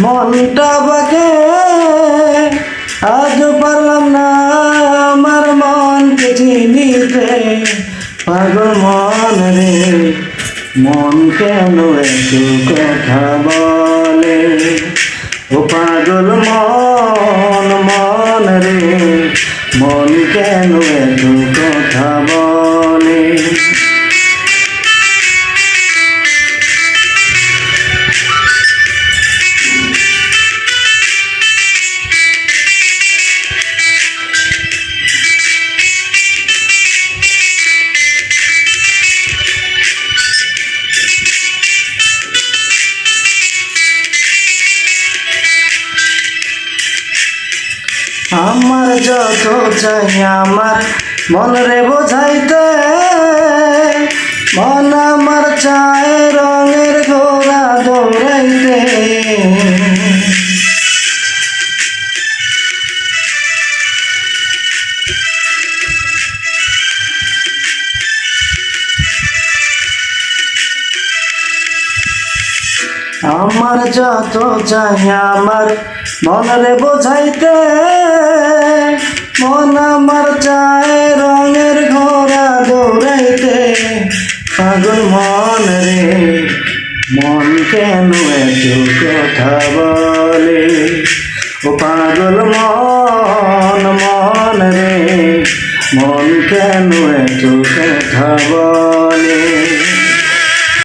মনটা বাকে আজ পারলাম না আমার মনকে চিনিতে। পাগল মন রে, মন কেন এত কথা বলে? ও আমার যত চাই আমার, মনরে বোঝাইতে। মন আমার চায় রঙের ঘোড়া দৌড়াইতে। আমার যত চাই আমার, মনরে বোঝাইতে। মন আমার চায় রঙের ঘোড়া দৌড়াইতে। পাগল মন রে, মন কেন এত কথা বলে? ও পাগল মন মন রে, মন কেন এত কথা বলে?